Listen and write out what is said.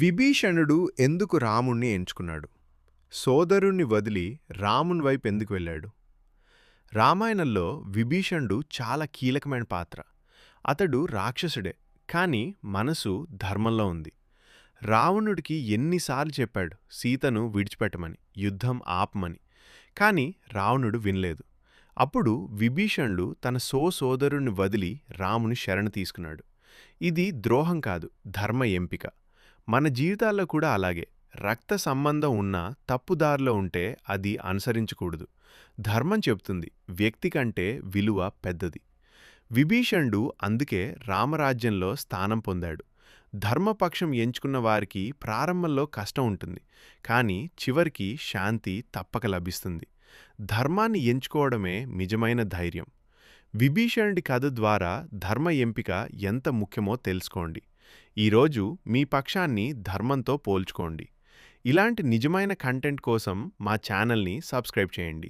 విభీషణుడు ఎందుకు రాముణ్ణి ఎంచుకున్నాడు? సోదరుణ్ణి వదిలి రాముని వైపు ఎందుకు వెళ్ళాడు? రామాయణంలో విభీషణుడు చాలా కీలకమైన పాత్ర. అతడు రాక్షసుడే కానీ మనసు ధర్మంలో ఉంది. రావణుడికి ఎన్నిసార్లు చెప్పాడు సీతను విడిచిపెట్టమని యుద్ధం ఆపమని కానీ రావణుడు వినలేదు. అప్పుడు విభీషణుడు తన సో సోదరుణ్ణి వదిలి రాముని శరణ తీసుకున్నాడు. ఇది ద్రోహం కాదు ధర్మ ఎంపిక. మన జీవితాల్లో కూడా అలాగే. రక్త సంబంధం ఉన్నా తప్పుదారిలో ఉంటే అది అనుసరించకూడదు. ధర్మం చెబుతుంది వ్యక్తి కంటే విలువ పెద్దది. విభీషణుడు అందుకే రామరాజ్యంలో స్థానం పొందాడు. ధర్మపక్షం ఎంచుకున్న వారికి ప్రారంభంలో కష్టం ఉంటుంది కానీ చివరికి శాంతి తప్పక లభిస్తుంది. ధర్మాన్ని ఎంచుకోవడమే నిజమైన ధైర్యం. విభీషణుడి కథ ద్వారా ధర్మ ఎంపిక ఎంత ముఖ్యమో తెలుసుకోండి. ఈరోజు మీ పక్షాన్ని ధర్మంతో పోల్చుకోండి. ఇలాంటి నిజమైన కంటెంట్ కోసం మా ఛానల్ని సబ్స్క్రైబ్ చేయండి.